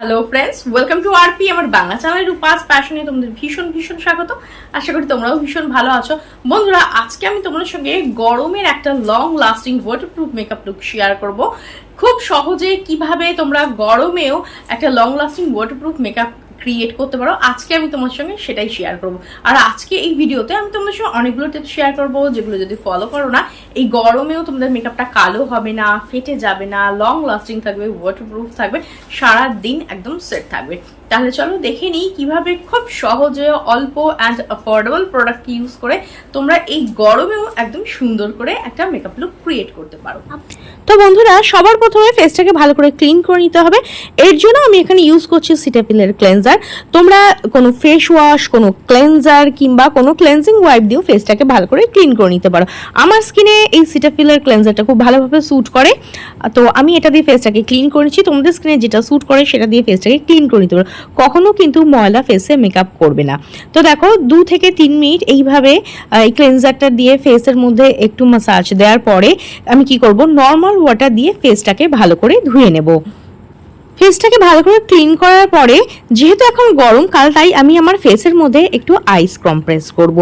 Hello friends welcome to R আমার Bangla channel Rupa's প্যাশনে তোমাদের ভীষণ ভীষণ স্বাগত। আশা করি তোমরাও ভীষণ ভালো আছো। বন্ধুরা, আজকে আমি তোমাদের সঙ্গে গরমের একটা long lasting waterproof makeup look share করব। খুব সহজে কীভাবে তোমরা গরমেও একটা long lasting waterproof makeup create করতে পারো, আজকে আমি তোমার সঙ্গে সেটাই শেয়ার করব। আর আজকে এই ভিডিওতে আমি তোমাদের সঙ্গে অনেকগুলো টিপস শেয়ার করব, যেগুলো যদি ফলো করো না, এই গরমেও তোমাদের মেকআপটা কালো হবে না, ফেটে যাবে না লং লাস্টিং থাকবে ওয়াটারপ্রুফ থাকবে সারা দিন একদম সেট থাকবে। তাহলে চলো দেখে নিই কীভাবে খুব সহজে অল্প অ্যান্ড অ্যাফোর্ডেবল প্রোডাক্ট ইউজ করে তোমরা এই গরমেও একদম সুন্দর করে একটা মেকআপ লুক ক্রিয়েট করতে পারো। তো বন্ধুরা, সবার প্রথমে ফেসটাকে ভালো করে ক্লিন করে নিতে হবে। এর জন্য আমি এখানে ইউজ করছি সিটাপিলের ক্লেন্সার তোমরা কোনো ফেস ওয়াশ কোনো ক্লেন্সার কিংবা কোনো ক্লেন্সিং ওয়াইপ দিয়েও ফেসটাকে ভালো করে ক্লিন করে নিতে পারো। আমার স্কিনে এই সিটাপিলের ক্লেন্সারটা খুব ভালোভাবে স্যুট করে। তো আমি এটা দিয়ে ফেসটাকে ক্লিন করে নিচ্ছি। তোমাদের স্কিনে যেটা স্যুট করে সেটা দিয়ে ফেসটাকে ক্লিন করে নিতে পারো। কখনো কিন্তু ময়লা ফেসে মেকআপ করবে না। তো দেখো, দু থেকে তিন মিনিট এইভাবে এই ক্লেন্সারটা দিয়ে ফেসের মধ্যে একটু মাসাজ দেওয়ার পরে আমি কি করব? নর্মাল ওয়াটার দিয়ে ফেসটাকে ভালো করে ধুয়ে নেব। ফেসটাকে ভালো করে ক্লিন করার পরে, যেহেতু এখন গরমকাল তাই আমি আমার ফেসের মধ্যে একটু আইস কম্প্রেস করব।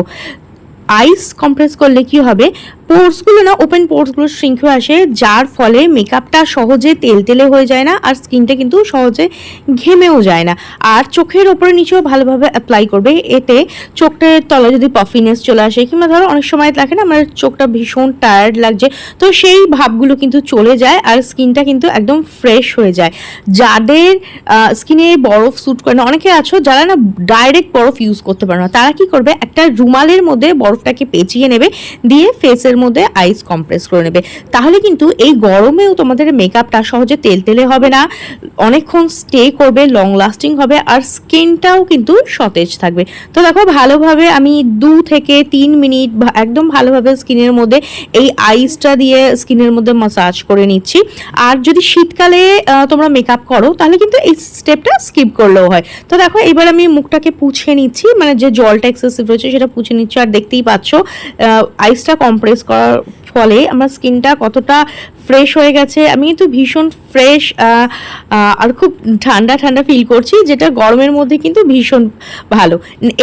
আইস কম্প্রেস করলে কি হবে? পোর্সগুলো না ওপেন পোর্সগুলো হয়ে আসে, যার ফলে মেকআপটা সহজে তেলতেলে হয়ে যায় না, আর স্কিনটা কিন্তু সহজে ঘেমেও যায় না। আর চোখের ওপরে নিচেও ভালোভাবে অ্যাপ্লাই করবে, এতে চোখটার তলা যদি পফিনেস চলে আসে, কিংবা ধরো অনেক সময় থাকে না, আমার চোখটা ভীষণ টায়ার্ড লাগছে, তো সেই ভাবগুলো কিন্তু চলে যায়, আর স্কিনটা কিন্তু একদম ফ্রেশ হয়ে যায়। যাদের স্কিনে বরফ স্যুট করে না, অনেকে আছো যারা না ডাইরেক্ট বরফ ইউজ করতে পারে না, তারা কি করবে, একটা রুমালের মধ্যে বরফটাকে পেঁচিয়ে নেবে, দিয়ে ফেসের মধ্যে আইস কম্প্রেস করে নেবে। তাহলে কিন্তু এই গরমেও তোমাদের মেকআপটা সহজে তেলতেলে হবে না। অনেকক্ষণ স্টে করবে লং লাস্টিং হবে, আর স্কিনটাও কিন্তু সতেজ থাকবে। তো দেখো, ভালোভাবে আমি দু থেকে তিন মিনিট একদম ভালোভাবে স্কিনের মধ্যে এই আইসটা দিয়ে স্কিনের মধ্যে মাসাজ করে নিচ্ছি। আর যদি শীতকালে তোমরা মেকআপ করো, তাহলে কিন্তু এই স্টেপটা স্কিপ করলেও হয়। তো দেখো, এবার আমি মুখটাকে পুছে নিচ্ছি। মানে যে জলটা এক্সেসিভ রয়েছে সেটা পুছে নিচ্ছি। আর দেখতেই পাচ্ছ আইসটা কম্প্রেস করার ফলে আমার স্কিনটা কতটা ফ্রেশ হয়ে গেছে। আমি কিন্তু ভীষণ ফ্রেশ আর খুব ঠান্ডা ঠান্ডা ফিল করছি, যেটা গরমের মধ্যে কিন্তু ভীষণ ভালো।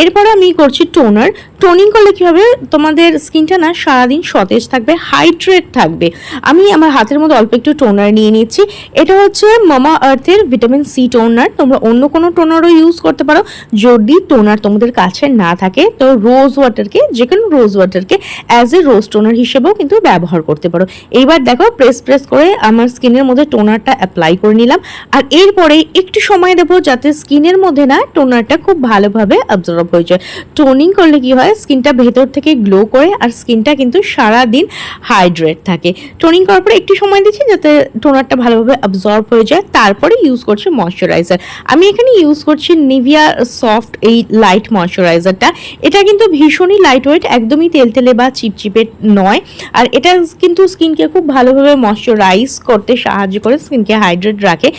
এরপরে আমি করছি টোনার টোনিং করলে কী হবে? তোমাদের স্কিনটা না সারাদিন সতেজ থাকবে হাইড্রেট থাকবে। আমি আমার হাতের মধ্যে অল্প একটু টোনার নিয়ে নিচ্ছি। এটা হচ্ছে মামা আর্থের ভিটামিন সি টোনার তোমরা অন্য কোনো টোনারও ইউজ করতে পারো। যদি টোনার তোমাদের কাছে না থাকে, তো রোজ ওয়াটারকে যে কোনো রোজ ওয়াটারকে অ্যাজ এ রোজ টোনার হিসেবেও কিন্তু ব্যবহার করতে পারো। এইবার দেখো প্রেস প্রেস করে আমার স্কিনের মধ্যে টোনারটা অ্যাপ্লাই করে নিলাম। আর এরপরে একটু সময় দেবো যাতে স্কিনের মধ্যে না টোনারটা খুব ভালোভাবে অ্যাবজর্ব হয়ে যায়। টোনিং করলে কি হয়, স্কিনটা ভেতর থেকে গ্লো করে আর স্কিনটা কিন্তু সারা দিন হাইড্রেট থাকে। টোনিং করার পরে একটু সময় দিচ্ছি যাতে টোনারটা ভালোভাবে অ্যাবজর্ব হয়ে যায়। তারপরে ইউজ করছি ময়শ্চারাইজার আমি এখানে ইউজ করছি নিভিয়া সফট এই লাইট ময়শ্চারাইজারটা এটা কিন্তু ভীষণই লাইট ওয়েট একদমই তেলতেলে বা চিপচিপে নয়। আর এটা কিন্তু স্কিনকে খুব ভালোভাবে ময়শ্চারাইজ করতে সাহায্য করে, স্কিনকে হাইড্রেট রাখে।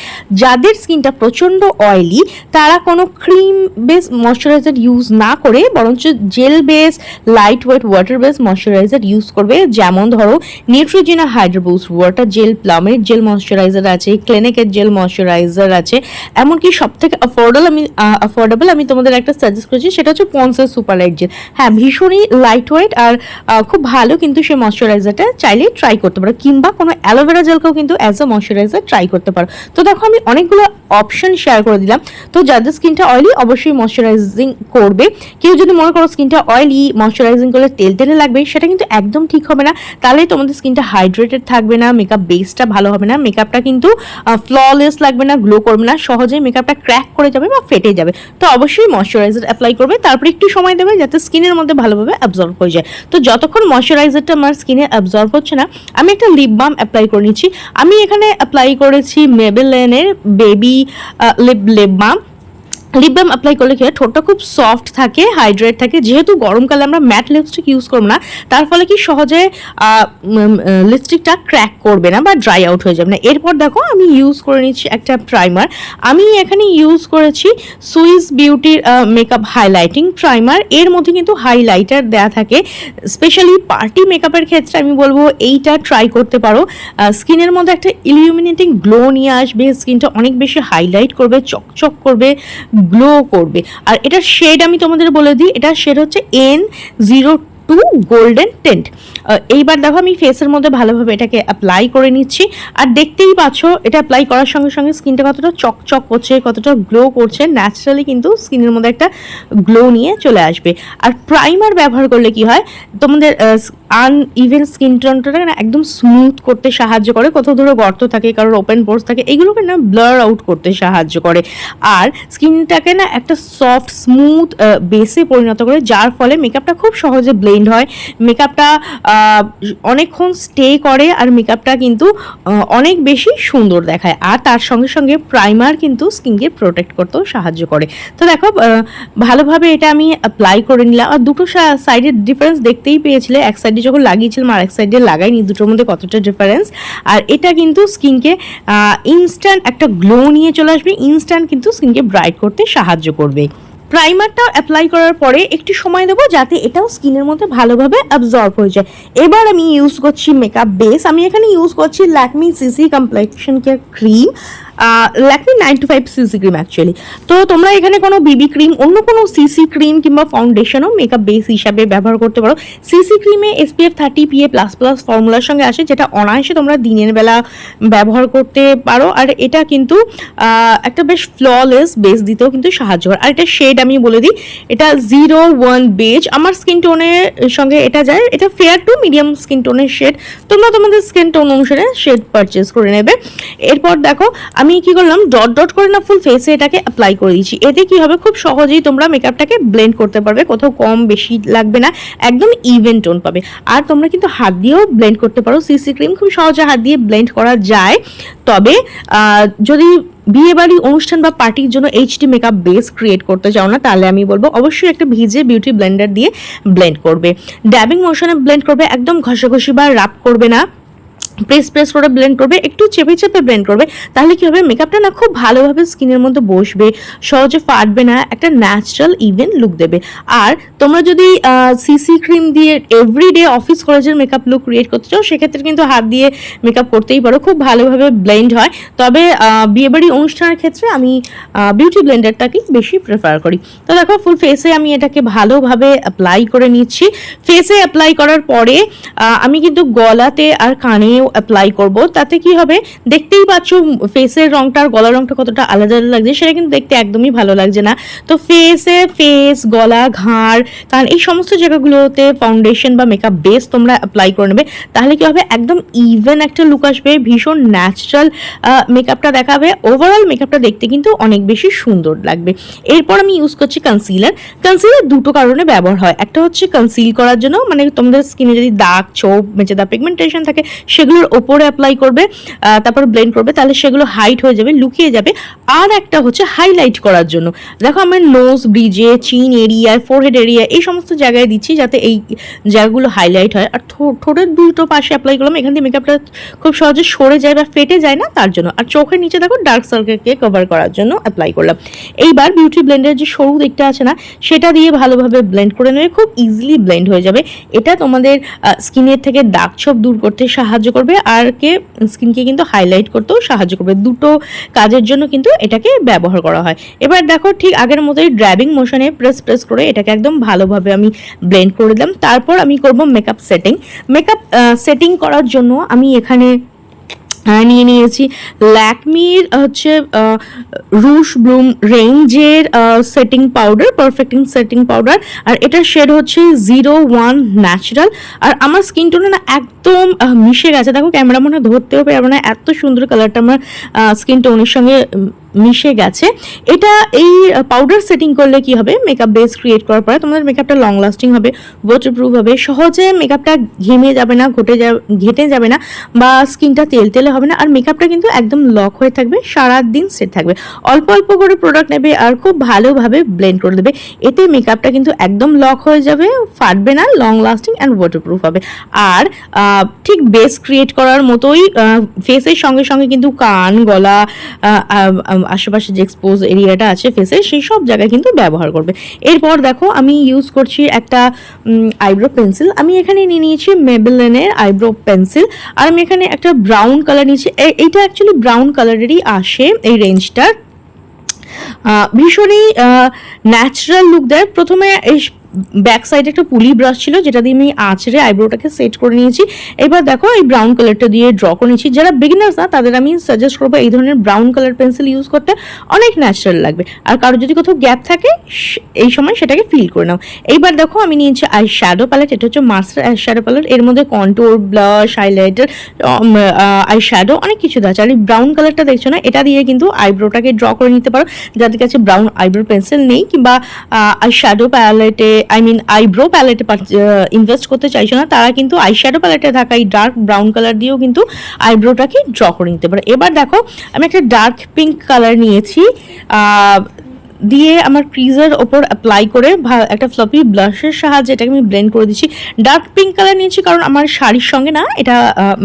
যাদের স্কিনটা প্রচণ্ড অয়েলি তারা কোনো ক্রিম বেস ময়শ্চারাইজার ইউজ না করে, বরঞ্চ gel base lightweight water base moisturiser use করবে। যেমন ধরো Neutrogena hydro boost water gel প্লামের gel moisturiser আছে ক্লিনিকের জেল ময়শ্চারাইজার আছে। এমনকি সব থেকে অ্যাফোর্ডেবল আমি অ্যাফোর্ডেবল আমি তোমাদের একটা সাজেস্ট করছি, সেটা হচ্ছে পন্সের সুপার লাইট জেল হ্যাঁ ভীষণই লাইট ওয়েট আর খুব ভালো কিন্তু সেই ময়শ্চারাইজারটা চাইলে ট্রাই করতে পারো, কিংবা কোনো অ্যালোভেরা জেলকেও কিন্তু অ্যাজ আ ময়শ্চারাইজার ট্রাই করতে পারো। তো দেখো আমি অনেকগুলো অপশন শেয়ার করে দিলাম। তো যাদের স্কিনটা অয়েলি অবশ্যই ময়শ্চারাইজিং করবে। কেউ যদি মনে করো স্কিনটা অয়েলি ময়শ্চারাইজিং করলে তেল তেলে লাগবে, সেটা কিন্তু একদম ঠিক হবে না। তাহলে তোমাদের স্কিনটা হাইড্রেটেড থাকবে না মেকআপ বেসটা ভালো হবে না মেকআপটা কিন্তু ফ্ললেস লাগবে না গ্লো করবে না, সহজেই মেকআপটা ক্র্যাক করে যাবে বা ফেটে যাবে। তো অবশ্যই ময়শ্চারাইজার অ্যাপ্লাই করবে, তারপরে একটু সময় দেবে যাতে স্কিনের মধ্যে ভালোভাবে অ্যাবজর্ব হয়ে যায়। তো যতক্ষণ ময়শ্চারাইজারটা আমার স্কিনে অ্যাবজর্ব হচ্ছে না, আমি একটা লিপ বাম অ্যাপ্লাই করে নিচ্ছি। আমি এখানে অ্যাপ্লাই করেছি মেবেলেনের baby lip lip balm lip balm apply করলে কি ঠোঁটটা খুব সফট থাকে হাইড্রেট থাকে। যেহেতু গরমকালে আমরা ম্যাট লিপস্টিক ইউজ করব না, তার ফলে কি সহজে লিপস্টিকটা ক্র্যাক করবে না বা ড্রাই আউট হয়ে যাবে না। এরপর দেখো, আমি ইউজ করে নিচ্ছি একটা প্রাইমার আমি এখানে ইউজ করেছি সুইস বিউটির মেকআপ হাইলাইটিং প্রাইমার এর মধ্যে কিন্তু হাইলাইটার দেয়া থাকে। স্পেশালি পার্টি মেকআপের ক্ষেত্রে আমি বলব, এইটা ট্রাই করতে পারো। স্কিনের মধ্যে একটা ইলিউমিনেটিং গ্লো নিয়ে আসবে। স্কিনটা অনেক বেশি হাইলাইট করবে, চকচক করবে। গ্লো করবে। আর এটার শেড আমি তোমাদের বলে দিই এটার শেড হচ্ছে N zero two golden tint এইবার দেখো আমি ফেসের মধ্যে ভালোভাবে এটাকে অ্যাপ্লাই করে নিচ্ছি। আর দেখতেই পাচ্ছ, এটা অ্যাপ্লাই করার সঙ্গে সঙ্গে স্কিনটা কতটা চকচক করছে, কতটা গ্লো করছে ন্যাচারালি কিন্তু স্কিনের মধ্যে একটা গ্লো নিয়ে চলে আসবে। আর প্রাইমার ব্যবহার করলে কি হয়, তোমাদের আন ইভেন স্কিন টোনটাকে না একদম স্মুথ করতে সাহায্য করে। কোথাও ধরো গর্ত থাকে, কারোর ওপেন পোর্স থাকে, এগুলোকে না ব্লার আউট করতে সাহায্য করে। আর স্কিনটাকে না একটা সফট স্মুথ বেসে পরিণত করে, যার ফলে মেকআপটা খুব সহজে ব্লেন্ড হয়। মেকআপটা অনেকক্ষণ স্টে করে আর মেকআপটা কিন্তু অনেক বেশি সুন্দর দেখায়। আর তার সঙ্গে সঙ্গে প্রাইমার কিন্তু স্কিনকে প্রোটেক্ট করতেও সাহায্য করে। তো দেখো ভালোভাবে এটা আমি অ্যাপ্লাই করে নিলাম। আর দুটো সাইডের ডিফারেন্স দেখতেই পেয়েছিলে। এক সাইডে যখন লাগিয়েছিলাম আর এক সাইডে লাগাইনি, দুটোর মধ্যে কতটা ডিফারেন্স আর এটা কিন্তু স্কিনকে ইনস্ট্যান্ট একটা গ্লো নিয়ে চলে আসবে। ইনস্ট্যান্ট কিন্তু স্কিনকে ব্রাইট করতে সাহায্য করবে। প্রাইমারটাও অ্যাপ্লাই করার পরে একটু সময় দেবো যাতে এটাও স্কিনের মধ্যে ভালোভাবে অ্যাবজর্ব হয়ে যায়। এবার আমি ইউজ করছি মেকআপ বেস আমি এখানে ইউজ করছি Lakme CC complexion care cream Lakme nine two five CC cream actually তো তোমরা এখানে কোনো বিবি ক্রিম অন্য কোনো সিসি ক্রিম কিংবা ফাউন্ডেশনও মেকআপ বেস হিসাবে ব্যবহার করতে পারো। CC ক্রিমে SPF thirty PA plus plus ফর্মুলার সঙ্গে আসে, যেটা অনায়াসে তোমরা দিনের বেলা ব্যবহার করতে পারো। আর এটা কিন্তু একটা বেশ ফ্ললেস বেস দিতেও কিন্তু সাহায্য করে। আর এটা শেড আমি বলে দিই, এটা জিরো ওয়ান বেজ আমার স্কিন টোনের সঙ্গে এটা যায়। এটা ফেয়ার টু মিডিয়াম স্কিন টোনের শেড তোমরা তোমাদের স্কিন টোন অনুসারে শেড পারচেস করে নেবে। এরপর দেখো, আমি কি করলাম ডট ডট করে না ফুল ফেসে এটাকে অ্যাপ্লাই করে দিচ্ছি এতে কি হবে? খুব সহজেই তোমরা মেকআপটাকে ব্লেন্ড করতে পারবে। কোথাও কম বেশি লাগবে না। একদম ইভেন টোন পাবে। আর তোমরা কিন্তু হাত দিয়েও ব্লেন্ড করতে পারো। সিসি ক্রিম খুব সহজে হাত দিয়ে ব্লেন্ড করা যায়। তবে যদি বিয়ে বাড়ি অনুষ্ঠান বা পার্টির জন্য এইচডি মেকআপ বেস ক্রিয়েট করতে চাও না, তাহলে আমি বলব, অবশ্যই একটা ভিজে বিউটি ব্লেন্ডার দিয়ে ব্লেন্ড করবে। ড্যাবিং মোশনে ব্লেন্ড করবে। একদম ঘষাঘষি বা রাপ করবে না। প্রেস প্রেস করে ব্লেন্ড করবে, একটু চেপে চেপে ব্লেন্ড করবে, তাহলে কি হবে? মেকআপটা না খুব ভালোভাবে স্কিনের মধ্যে বসবে, সহজে ফাটবে না, একটা ন্যাচারাল ইভেন লুক দেবে। আর তোমরা যদি সিসি ক্রিম দিয়ে এভরিডে অফিস কলেজের মেকআপ লুক ক্রিয়েট করতে চাও, সেক্ষেত্রে কিন্তু হাত দিয়ে মেকআপ করতেই পারো, খুব ভালোভাবে ব্লেন্ড হয়। তবে বিয়েবাড়ি অনুষ্ঠানের ক্ষেত্রে আমি বিউটি ব্লেন্ডারটাকেই বেশি প্রেফার করি। তো দেখো ফুল ফেসে আমি এটাকে ভালোভাবে অ্যাপ্লাই করে নিচ্ছি। ফেসে অ্যাপ্লাই করার পরে আমি কিন্তু গলাতে আর কানেও অ্যাপ্লাই করব, তাতে কি হবে? দেখতেই পাচ্ছ ফেসের রংটা আর গলার রংটা কতটা আলাদা আলাদা লাগছে, সেটা কিন্তু দেখতে একদমই ভালো লাগছে না। তো ফেসে ফেস গলা, ঘাড় কারণ এই সমস্ত জায়গাগুলোতে ফাউন্ডেশন বা মেকআপ বেস তোমরা অ্যাপ্লাই করে নেবে। তাহলে কি হবে? একদম ইভেন একটা লুক আসবে, ভীষণ ন্যাচারাল মেকআপটা দেখাবে। ওভারঅল মেকআপটা দেখতে কিন্তু অনেক বেশি সুন্দর লাগবে। এরপর আমি ইউজ করছি কনসিলার কনসিলার দুটো কারণে ব্যবহার হয়। একটা হচ্ছে কনসিল করার জন্য মানে তোমাদের স্কিনে যদি দাগ, ছোপ মেচেদা পিগমেন্টেশন থাকে সেগুলোর ওপরে অ্যাপ্লাই করবে তারপর ব্লেন্ড করবে, তাহলে সেগুলো হাইট হয়ে যাবে, লুকিয়ে যাবে। আর একটা হচ্ছে হাইলাইট করার জন্য। দেখো আমার নোজ ব্রিজে চিন এরিয়ায় ফোরহেড এরিয়া এই সমস্ত জায়গায় দিচ্ছি যাতে এই জায়গাগুলো হাইলাইট হয়। আর ঠোঁটের দুটো পাশে অ্যাপ্লাই করলাম, এখান থেকে মেকআপটা খুব সহজে সরে যায় বা ফেটে যায় না, তার জন্য। আর চোখের নিচে দেখো ডার্ক সার্কেলকে কভার করার জন্য অ্যাপ্লাই করলাম। এইবার বিউটি ব্লেন্ডের যে সরু দিকটা আছে না, সেটা দিয়ে ভালোভাবে ব্লেন্ড করে নেবে, খুব ইজিলি ব্লেন্ড হয়ে যাবে। এটা তোমাদের স্কিনের থেকে দাগ ছোপ দূর করতে সাহায্য করবে আর কে স্কিনকে কিন্তু হাইলাইট করতেও সাহায্য করবে। দুটো কাজের জন্য কিন্তু এটাকে ব্যবহার করা হয়। এবার দেখো ঠিক আগের মতোই ড্রাইভিং মোশনে প্রেস প্রেস করে এটাকে একদম ভালোভাবে আমি ব্লেন্ড করে দিলাম। তারপর আমি করব মেকআপ সেটিং মেকআপ সেটিং করার জন্য আমি এখানে নিয়ে নিয়েছি। ল্যাকমির হচ্ছে রুশ ব্লুম রেঞ্জের setting powder perfecting setting powder আর এটার শেড হচ্ছে জিরো ওয়ান ন্যাচারাল আর আমার স্কিন টোনে না একদম মিশে গেছে। দেখো ক্যামেরা মনে ধরতেও পারবে না, এত সুন্দর কালারটা আমার স্কিন টোনের সঙ্গে মিশে গেছে। এটা এই পাউডার সেটিং করলে কি হবে? মেকআপ বেস ক্রিয়েট করার পরে তোমাদের মেকআপটা লং লাস্টিং হবে ওয়াটারপ্রুফ হবে। সহজে মেকআপটা ঘেমে যাবে না, ঘটে যাবে ঘেটে যাবে না বা স্কিনটা তেল তেলে হবে না। আর মেকআপটা কিন্তু একদম লক হয়ে থাকবে সারা দিন সেট থাকবে। অল্প অল্প করে প্রোডাক্ট নেবে আর খুব ভালোভাবে ব্লেন্ড করে দেবে। এতে মেকআপটা কিন্তু একদম লক হয়ে যাবে, ফাটবে না লং লাস্টিং অ্যান্ড ওয়াটারপ্রুফ হবে। আর ঠিক বেস ক্রিয়েট করার মতোই ফেসের সঙ্গে সঙ্গে কিন্তু কান, গলা আশেপাশে যে এক্সপোজ এরিয়াটা আছে ফেসের সেই সব জায়গায় কিন্তু ব্যবহার করবে। এরপর দেখো, আমি ইউজ করছি একটা আইব্রো পেন্সিল আমি এখানে নিয়ে নিয়েছি মেবেলেনের আইব্রো পেন্সিল আর আমি এখানে একটা ব্রাউন কালার নিয়েছি। এইটা অ্যাকচুয়ালি ব্রাউন কালারেরই আসে এই রেঞ্জটার ভীষণই ন্যাচারাল লুক দেয়। প্রথমে এই ব্যাক সাইডে একটা পুলি ব্রাশ ছিল, যেটা দিয়ে আমি আঁচড়ে আইব্রোটাকে সেট করে নিয়েছি। এবার দেখো, এই ব্রাউন কালারটা দিয়ে ড্র করে নিয়েছি যারা বিগিনার্স না, তাদের আমি সাজেস্ট করব এই ধরনের ব্রাউন কালার পেন্সিল ইউজ করতে অনেক ন্যাচারাল লাগবে। আর কারও যদি কোথাও গ্যাপ থাকে এই সময় সেটাকে ফিল করে নাও। এইবার দেখো, আমি নিয়েছি আই শ্যাডো প্যালেট এটা হচ্ছে মাস্টার আই শ্যাডো প্যালেট এর মধ্যে contour blush highlighter eye shadow অনেক কিছু আছে। আর এই ব্রাউন কালারটা দেখছ না, এটা দিয়ে কিন্তু আইব্রোটাকে ড্র করে নিতে পারো। যাদের কাছে ব্রাউন আইব্রো পেন্সিল নেই কিংবা আই শ্যাডো প্যালেটে আই মিন আইব্রো প্যালেটে ইনভেস্ট করতে চাইছো না, তারা কিন্তু আই শ্যাডো প্যালেটে থাকা এই ডার্ক ব্রাউন কালার দিয়েও কিন্তু আইব্রোটাকে ড্র করে নিতে পারে। এবার দেখো, আমি একটা ডার্ক পিঙ্ক কালার নিয়েছি দিয়ে আমার ক্রিজের ওপর অ্যাপ্লাই করে একটা ফ্লপি ব্লাশের সাহায্যে এটাকে আমি ব্লেন্ড করে দিচ্ছি। ডার্ক পিঙ্ক কালার নিয়েছি কারণ আমার শাড়ির সঙ্গে না এটা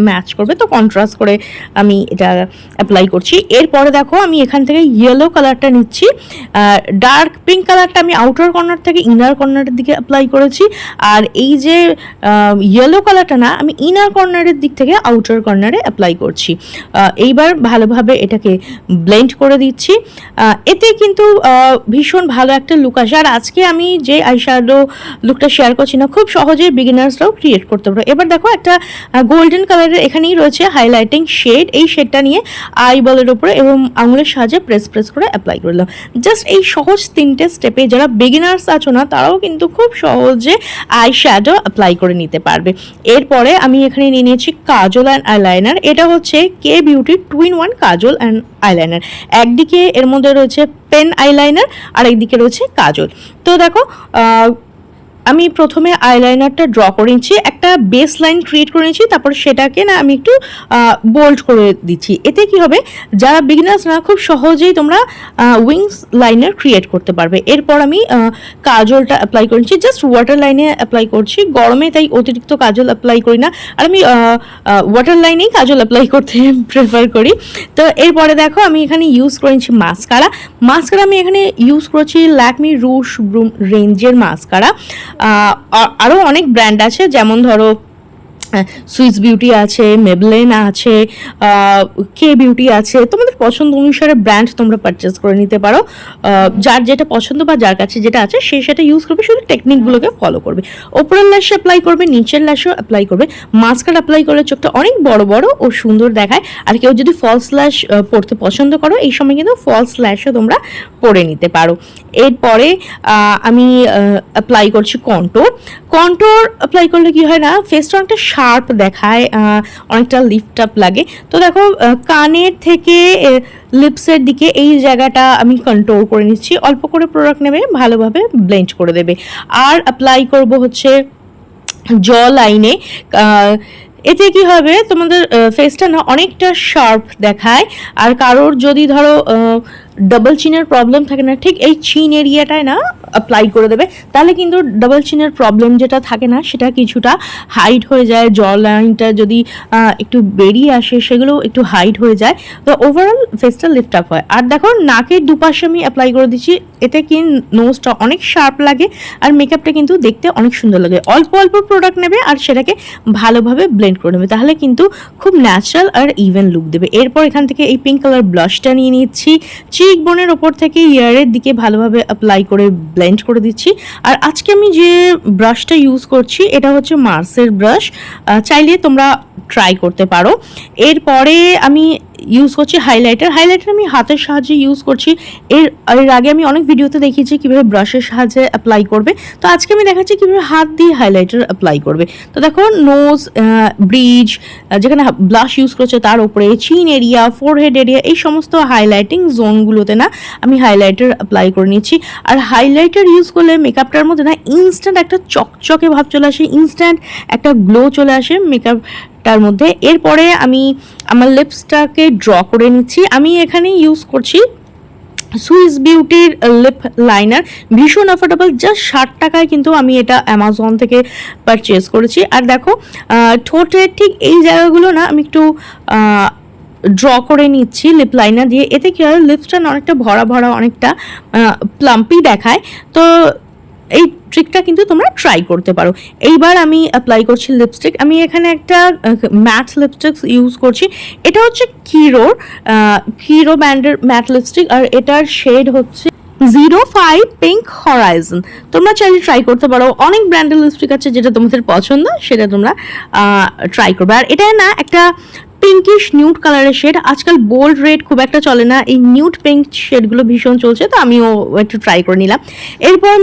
ম্যাচ করবে। তো কন্ট্রাস্ট করে আমি এটা অ্যাপ্লাই করছি। এরপরে দেখো আমি এখান থেকে ইয়েলো কালারটা নিচ্ছি। ডার্ক পিঙ্ক কালারটা আমি আউটার কর্নার থেকে ইনার কর্নারের দিকে অ্যাপ্লাই করেছি। আর এই যে ইয়েলো কালারটা না আমি ইনার কর্নারের দিক থেকে আউটার কর্নারে অ্যাপ্লাই করছি। এইবার ভালোভাবে এটাকে ব্লেন্ড করে দিচ্ছি। এতে কিন্তু ভীষণ ভালো একটা লুক আসে। আর আজকে আমি যে আইশ্যাডো লুকটা শেয়ার করছি না, খুব সহজেই বিগিনার্সরাও ক্রিয়েট করতে পারো। এবার দেখো একটা গোল্ডেন কালারের এখানেই রয়েছে হাইলাইটিং শেড এই শেডটা নিয়ে আই বলের উপরে এবং আঙুলের সাহায্যে প্রেস প্রেস করে অ্যাপ্লাই করে দিলাম জাস্ট এই সহজ তিনটে স্টেপে যারা বিগিনার্স আছো না, তারাও কিন্তু খুব সহজে আই শ্যাডো অ্যাপ্লাই করে নিতে পারবে। এরপরে আমি এখানে নিয়ে নিয়েছি কাজল অ্যান্ড আইলাইনার এটা হচ্ছে K বিউটির two in one kajal and eyeliner একদিকে এর মধ্যে রয়েছে পেন আইলাইনার আর একদিকে রয়েছে কাজল। তো দেখো আমি প্রথমে আইলাইনারটা ড্র করে নিচ্ছি, একটা বেস লাইন ক্রিয়েট করে নিচ্ছি, তারপর সেটাকে না আমি একটু বোল্ড করে দিচ্ছি। এতে কি হবে? যারা বিগিনার্স না খুব সহজেই তোমরা উইংস লাইনার ক্রিয়েট করতে পারবে। এরপর আমি কাজলটা অ্যাপ্লাই করে নিচ্ছি জাস্ট ওয়াটার লাইনে অ্যাপ্লাই করছি। গরমে তাই অতিরিক্ত কাজল অ্যাপ্লাই করি না। আর আমি ওয়াটার লাইনেই কাজল অ্যাপ্লাই করতে প্রেফার করি। তো এরপরে দেখো, আমি এখানে ইউজ করে নিচ্ছি মাস্কারা মাস্কারা আমি এখানে ইউজ করেছি ল্যাকমি রুশ ব্রুম রেঞ্জের মাস্কারা আরও অনেক ব্র্যান্ড আছে যেমন ধরো সুইস বিউটি আছে মেবলেন আছে কে বিউটি আছে। তোমাদের পছন্দ অনুসারে ব্র্যান্ড তোমরা পারচেস করে নিতে পারো। যার যেটা পছন্দ বা যার কাছে যেটা আছে, সে সেটা ইউজ করবে, শুধু টেকনিকগুলোকে ফলো করবে। ওপরের ল্যাশে অ্যাপ্লাই করবে, নিচের ল্যাশও অ্যাপ্লাই করবে। মাস্কার অ্যাপ্লাই করলে চোখটা অনেক বড় বড় ও সুন্দর দেখায়। আর কেউ যদি ফলস ল্যাশ পড়তে পছন্দ করো, এই সময় কিন্তু ফলস ল্যাশও তোমরা পরে নিতে পারো। এরপরে আমি অ্যাপ্লাই করছি কন্টোর কন্টোর অ্যাপ্লাই করলে কি হয় না ফেসটা অনেকটা শার্প দেখায় অনেকটা লিফট আপ লাগে। তো দেখো কানের থেকে লিপসের দিকে এই জায়গাটা আমি কন্ট্রোল করে নিচ্ছি। অল্প করে প্রোডাক্ট নেবে, ভালোভাবে ব্লেন্ড করে দেবে। আর অ্যাপ্লাই করব হচ্ছে জ লাইনে এতে কি হবে, তোমাদের ফেসটা না অনেকটা শার্প দেখায়। আর কারোর যদি ধরো ডাবল চিনের প্রবলেম থাকে না, ঠিক এই চিন এরিয়াটায় না অ্যাপ্লাই করে দেবে, তাহলে কিন্তু ডাবল চিনের প্রবলেম যেটা থাকে না, সেটা কিছুটা হাইড হয়ে যায় জ লাইনটা যদি একটু বেরিয়ে আসে সেগুলো একটু হাইড হয়ে যায়। তো ওভারঅল ফেসটা লিফট আপ হয়। আর দেখো, নাকের দুপাশে আমি অ্যাপ্লাই করে দিচ্ছি, এতে কি নোজটা অনেক শার্প লাগে, আর মেকআপটা কিন্তু দেখতে অনেক সুন্দর লাগে। অল্প অল্প প্রোডাক্ট নেবে, আর সেটাকে ভালোভাবে ব্লেন্ড করে নেবে, তাহলে কিন্তু খুব ন্যাচারাল আর ইভেন লুক দেবে। এরপর এখান থেকে এই পিঙ্ক কালার ব্লাশটা নিয়ে নিচ্ছি। চিক বোনের ওপর থেকে ইয়ারের দিকে ভালোভাবে অ্যাপ্লাই করে ব্লেন্ড করে দিচ্ছি। আর আজকে আমি যে ব্রাশটা ইউজ করছি, এটা হচ্ছে মার্সের ব্রাশ চাইলে তোমরা ট্রাই করতে পারো। এরপরে আমি ইউজ করছি হাইলাইটার হাইলাইটার আমি হাতের সাহায্যে ইউজ করছি। এর এর আগে আমি অনেক ভিডিওতে দেখিয়েছি কীভাবে ব্রাশের সাহায্যে অ্যাপ্লাই করবে। তো আজকে আমি দেখাচ্ছি কীভাবে হাত দিয়ে হাইলাইটার অ্যাপ্লাই করবে। তো দেখো নোজ ব্রিজ যেখানে ব্লাশ ইউজ করছে তার উপরে চিন এরিয়া ফোরহেড এরিয়া এই সমস্ত হাইলাইটিং জোনগুলোতে না আমি হাইলাইটার অ্যাপ্লাই করে নিচ্ছি। আর হাইলাইটার ইউজ করলে মেকআপটার মধ্যে না ইনস্ট্যান্ট একটা চকচকে ভাব চলে আসে ইনস্ট্যান্ট একটা গ্লো চলে আসে মেকআপটার মধ্যে। এরপরে আমি আমার লিপসটাকে ড্র করে নিচ্ছি। আমি এখানে ইউজ করছি সুইস বিউটির লিপ লাইনার ভীষণ অ্যাফোর্ডেবল জাস্ট ষাট টাকায় কিন্তু আমি এটা অ্যামাজন থেকে পারচেস করেছি। আর দেখো ঠোঁটের ঠিক এই জায়গাগুলো না আমি একটু ড্র করে নিচ্ছি লিপ লাইনার দিয়ে। এতে কি হয় লিপসটা অনেকটা ভরা ভরা, অনেকটা প্লাম্পি দেখায়। তো এই ট্রিকটা কিন্তু তোমরা ট্রাই করতে পারো। এইবার আমি অ্যাপ্লাই করছি লিপস্টিক আমি এখানে একটা ম্যাট লিপস্টিক ইউজ করছি। এটা হচ্ছে কিরোর কিরো ব্র্যান্ডের ম্যাট লিপস্টিক আর এটার শেড হচ্ছে জিরো ফাইভ পিঙ্ক হরাইজন তোমরা চাইলে ট্রাই করতে পারো। অনেক ব্র্যান্ডের লিপস্টিক আছে যেটা তোমাদের পছন্দ, সেটা তোমরা ট্রাই করবে। আর এটা না একটা পিঙ্কিশ নিউড কালারের শেড আজকাল বোল্ড রেড খুব একটা চলে না। এই নিউড পিঙ্ক শেডগুলো ভীষণ চলছে, তো আমিও একটু ট্রাই করে নিলাম। এরপর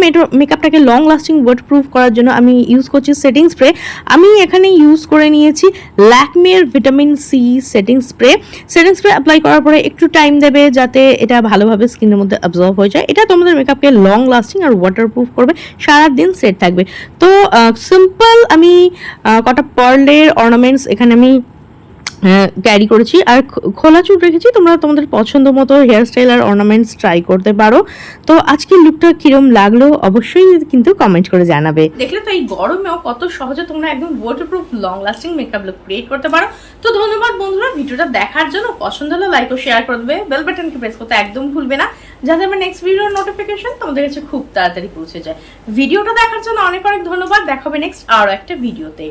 মেকআপটাকে লং লাস্টিং ওয়াটার প্রুফ করার জন্য আমি ইউজ করছি সেটিং স্প্রে আমি এখানে ইউজ করে নিয়েছি ল্যাকমির vitamin C setting spray setting spray apply করার পরে একটু টাইম দেবে যাতে এটা ভালোভাবে স্কিনের মধ্যে অ্যাবজর্ব হয়ে যায়। এটা তোমাদের মেকআপকে লং লাস্টিং আর ওয়াটার প্রুফ করবে। সারাদিন সেট থাকবে। তো সিম্পল আমি কটা পার্লের অর্নামেন্টস এখানে আমি ক্যারি করেছি। আর খোলা চুল রেখেছি, তোমরা তোমাদের পছন্দ মতো হেয়ার স্টাইল আর অর্নামেন্টস ট্রাই করতে পারো। তো আজকের লুকটা কিরম লাগল অবশ্যই কিন্তু কমেন্ট করে জানাবে। দেখলে তো এই গরমেও কত সহজে তোমরা একদম waterproof long lasting makeup look create করতে পারো। তো ধন্যবাদ বন্ধুরা, ভিডিওটা দেখার জন্য পছন্দ হলে লাইক ও শেয়ার করে দেবে। বেল বাটনকে প্রেস করতে একদম ভুলবে না। যাতে আমার নেক্সট ভিডিওর নোটিফিকেশন তোমাদের কাছে খুব তাড়াতাড়ি পৌঁছে যায়। ভিডিওটা দেখার জন্য অনেক অনেক ধন্যবাদ। দেখাবে নেক্সট আরও একটা ভিডিওতে